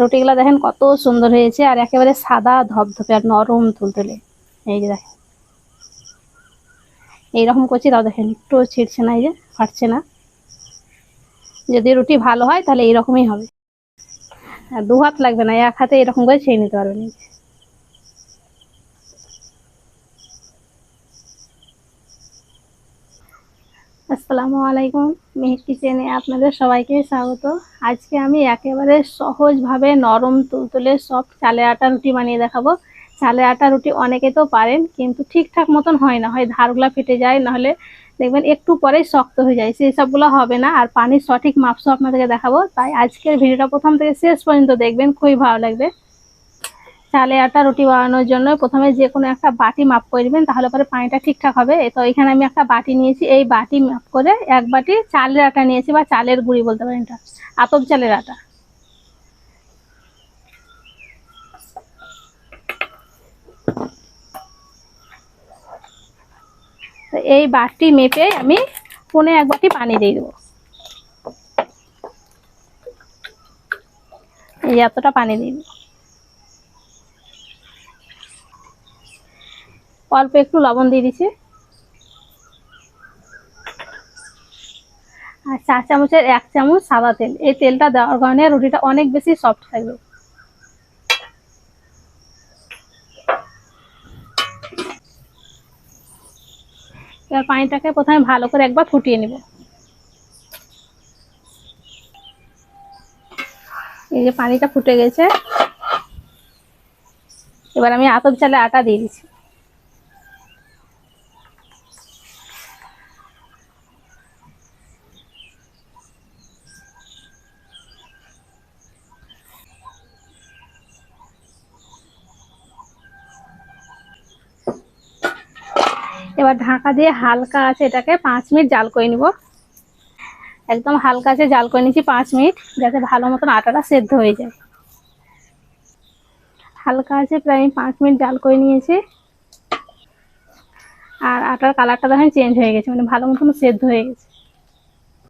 রুটিগুলো দেখেন কত সুন্দর হয়েছে, আর একেবারে সাদা ধপধপে আর নরম তুলতুলে। এই যে দেখেন। এইরকম করছি, তাও দেখেন একটু ছিঁড়ছে না, এই যে ফাটছে না। যদি রুটি ভালো হয়, তাহলে এইরকমই হবে। দু হাত লাগবে না, এক হাতে এরকম করে ছেড়ে নিতে পারবেন এই যে। আসসালামু আলাইকুম মেহেক কিচেনে আপনাদের সবাইকে স্বাগত। আজকে আমি একেবারে সহজভাবে নরম তুলতুলে সব চালে আটা রুটি বানিয়ে দেখাবো। চালে আটা রুটি অনেকে তো পারেন, কিন্তু ঠিকঠাক মতন হয় না। হয় ধারগুলা ফেটে যায়, নাহলে দেখবেন একটু পরেই শক্ত হয়ে যায়। সেই সবগুলো হবে না, আর পানির সঠিক মাপসও আপনাদেরকে দেখাবো। তাই আজকের ভিডিওটা প্রথম থেকে শেষ পর্যন্ত দেখবেন, খুবই ভালো লাগবে। চালে আটা রুটি বানানোর জন্য প্রথমে যে কোনো একটা বাটি মাপ করে নেবেন, তাহলে পরে পানিটা ঠিকঠাক হবে। তো এখানে আমি একটা বাটি নিয়েছি, এই বাটি মাপ করে এক বাটি চালের আটা নিয়েছি, বা চালের গুঁড়ি বলতে পারেন এটা, আতপ চালের আটা। এই বাটি মেপে আমি ফোনে এক বাটি পানি দিয়ে দেবো। এই এতটা পানি দিয়ে দেবো। অল্প একটু লবণ দিয়ে দিচ্ছি। আর চা চামচের এক চামচ সাদা তেল। এই তেলটা দেওয়ার কারণে রুটিটা অনেক বেশি সফট থাকবে। এবার পানিটাকে প্রথমে ভালো করে একবার ফুটিয়ে নেব। এই যে পানিটা ফুটে গেছে। এবার আমি আতপ চালে আটা দিয়ে দিচ্ছি। এবার ঢাকা দিয়ে হালকা আছে এটাকে পাঁচ মিনিট জাল করে নিব। একদম হালকা আছে জাল করে নিচ্ছি পাঁচ মিনিট, যাতে ভালো মতন আটাটা সেদ্ধ হয়ে যায়। হালকা আছে প্রায় আমি পাঁচ মিনিট জাল করে নিয়েছি। আর আটার কালারটা দেখেন চেঞ্জ হয়ে গেছে মানে ভালো মতন সেদ্ধ হয়ে গেছে।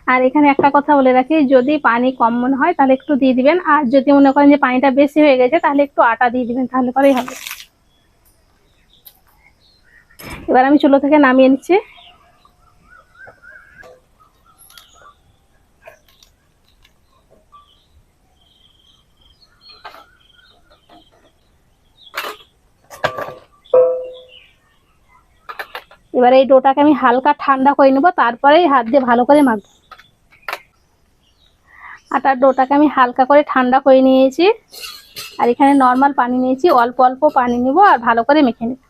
আর এখানে একটা কথা বলে রাখি, যদি পানি কম মনে হয় তাহলে একটু দিয়ে দিবেন, আর যদি মনে করেন যে পানিটা বেশি হয়ে গেছে তাহলে একটু আটা দিয়ে দিবেন, তাহলে পরেই হবে। এবার আমি চুলো থেকে নামিয়ে নিচ্ছি। এবার এই ডোটাকে আমি হালকা ঠান্ডা করে নেব তারপরে হাত দিয়ে ভালো করে মাখবো। আটার ডোটাকে আমি হালকা করে ঠান্ডা করে নিয়েছি। আর এখানে নর্মাল পানি নিয়েছি, অল্প অল্প পানি নিব আর ভালো করে মেখে নেব।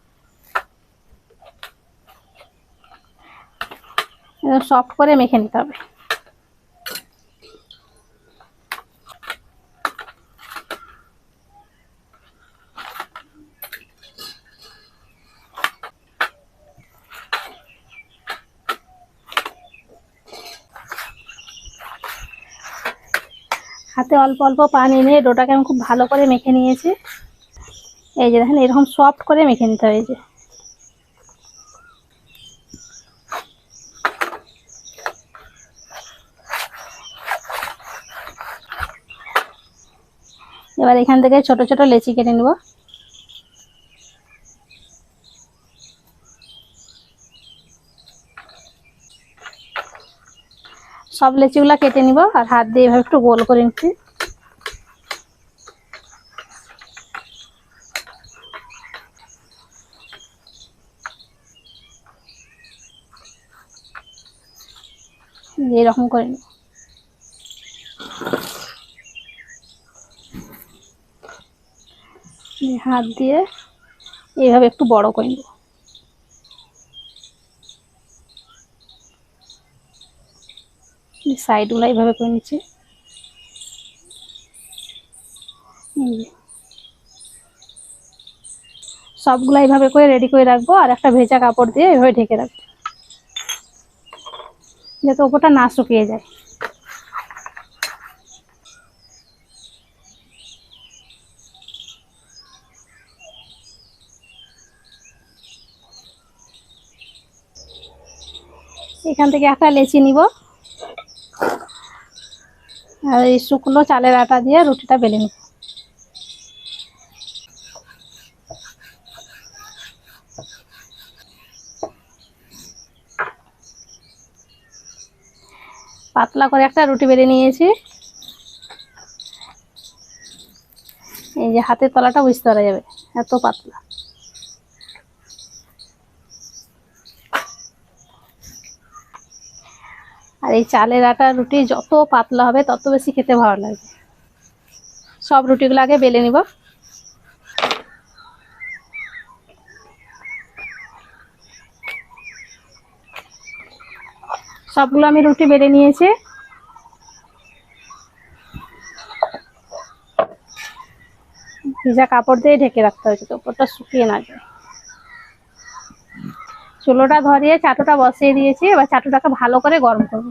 সফট করে মেখে নিতে হবে। হাতে অল্প অল্প পানি নিয়ে ডোটাকে আমি খুব ভালো করে মেখে নিয়েছি। এই যে দেখেন, এরকম সফট করে মেখে নিতে হবে এই যে। এবার এখান থেকে ছোট ছোট লেচি কেটে নেব। সব লেচিগুলা কেটে নিব আর হাত দিয়ে এভাবে একটু গোল করে নিচ্ছি। এরকম করে নিব এই হাত দিয়ে এইভাবে একটু বড় করে নেব। সাইডগুলো এইভাবে করে নিচ্ছি। সবগুলো এইভাবে করে রেডি করে রাখব আর একটা ভেজা কাপড় দিয়ে এইভাবে ঢেকে রাখব। যাতে ওপরটা না শুকিয়ে যায়। এখান থেকে একটা লেচি নিব। আর এই শুকনো চালের আটা দিয়ে রুটিটা বেলে নিব। পাতলা করে একটা রুটি বেলে নিয়েছি। এই যে হাতের তলাটা বুঝতে পারা যাবে, এত পাতলা। আর এই চালের আটা রুটি যত পাতলা হবে, তত বেশি খেতে ভালো লাগবে সব রুটিগুলো আগে বেলে নিব। সবগুলো আমি রুটি বেলে নিয়েছি। ভিজা কাপড় দিয়ে ঢেকে রাখতে হয়েছে তো উপরটা শুকিয়ে না যায়। চুলোটা ধরিয়ে চাটুটা বসিয়ে দিয়েছি, এবার চাটুটাকে ভালো করে গরম করব।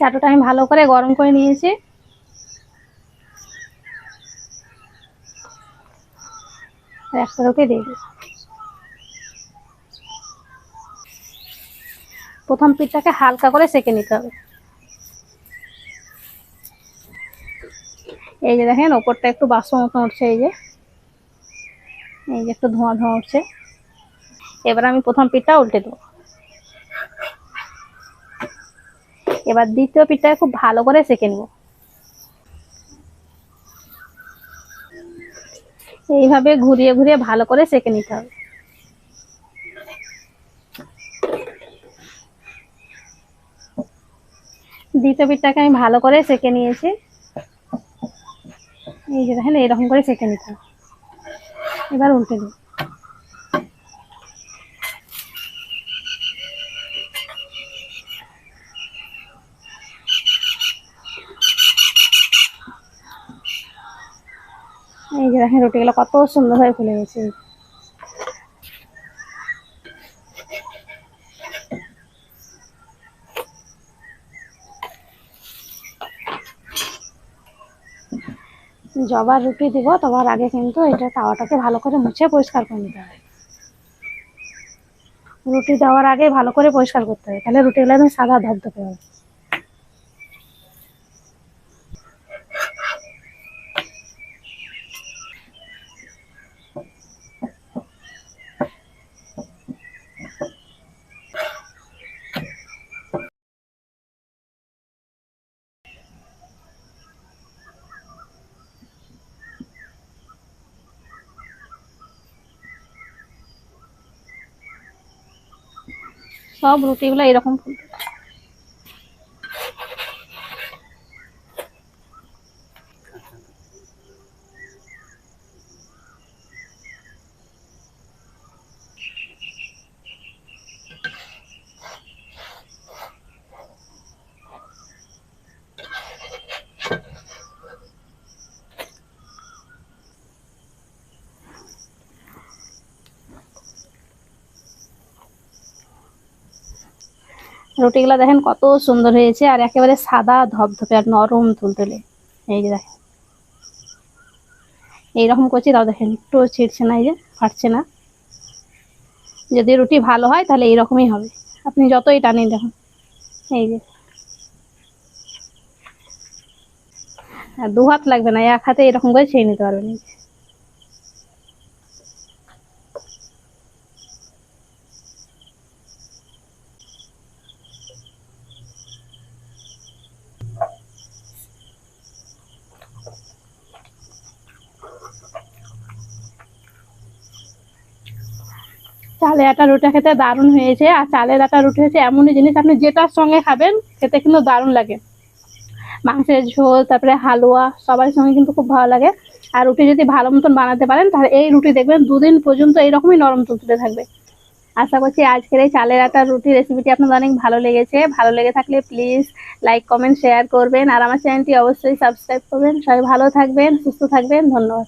চাটুটা আমি ভালো করে গরম করে নিয়েছি। একটা দিয়ে দিই প্রথম পিঠটাকে হালকা করে সেকে নিতে হবে। এই যে দেখেন, ওপরটা একটু বাসন মতো উঠছে, এই যে। এই যে একটু ধোঁয়া ধোঁয়া উঠছে। এবার আমি প্রথম পিঠটা উল্টে দেবো। এবার দ্বিতীয় পিঠটা খুব ভালো করে সেকে নেব। এইভাবে ঘুরিয়ে ঘুরিয়ে ভালো করে সেকে নিতে হবে। দ্বিতীয় পিঠটাকে আমি ভালো করে সেকে নিয়েছি। এই যে দেখেন, এরকম করে সেকে নিতে হবে। এবার উল্টে দিই এই যে দেখেন রুটিগুলো কত সুন্দর হয়ে ফুলে গেছে। জবার রুটি দিব, তোমার আগে কিন্তু এটা তাওয়াটাকে ভালো করে মুছে পরিষ্কার করে নিতে হবে। রুটি দেওয়ার আগে ভালো করে পরিষ্কার করতে হবে, তাহলে রুটিগুলো একদম সাদা ধপধপে হবে সব রুটিগুলো এরকম ফুলবে রুটিগুলো দেখেন কত সুন্দর হয়েছে, আর একেবারে সাদা ধপধপে আর নরম তুলতুলে। এই যে দেখেন। এইরকম করছি, তাও দেখেন একটু ছিঁড়ছে না, এই যে ফাটছে না। যদি রুটি ভালো হয়, তাহলে এইরকমই হবে। আপনি যতই টানেন দেখুন। এই যে। দু হাত লাগবে না, এক হাতে এরকম করে ছেড়ে নিতে পারবেন। চালের আটা রুটি খেতে দারুণ হয়েছে। আর চালের আটা রুটি হচ্ছে এমনই জিনিস, আপনি যেটার সঙ্গে খাবেন, খেতে কিন্তু দারুণ লাগে। মাংসের ঝোল, তারপরে হালুয়া, সবার সঙ্গে কিন্তু খুব ভালো লাগে। আর রুটি যদি ভালো মতন বানাতে পারেন, তাহলে এই রুটি দেখবেন দুদিন পর্যন্ত এইরকমই নরম তুলতুলে থাকবে। আশা করছি আজকের এই চালের আটার রুটি রেসিপিটি আপনাদের অনেক ভালো লেগেছে। ভালো লেগে থাকলে প্লিজ লাইক কমেন্ট শেয়ার করবেন। আর আমার চ্যানেলটি অবশ্যই সাবস্ক্রাইব করবেন। সবাই ভালো থাকবেন, সুস্থ থাকবেন। ধন্যবাদ।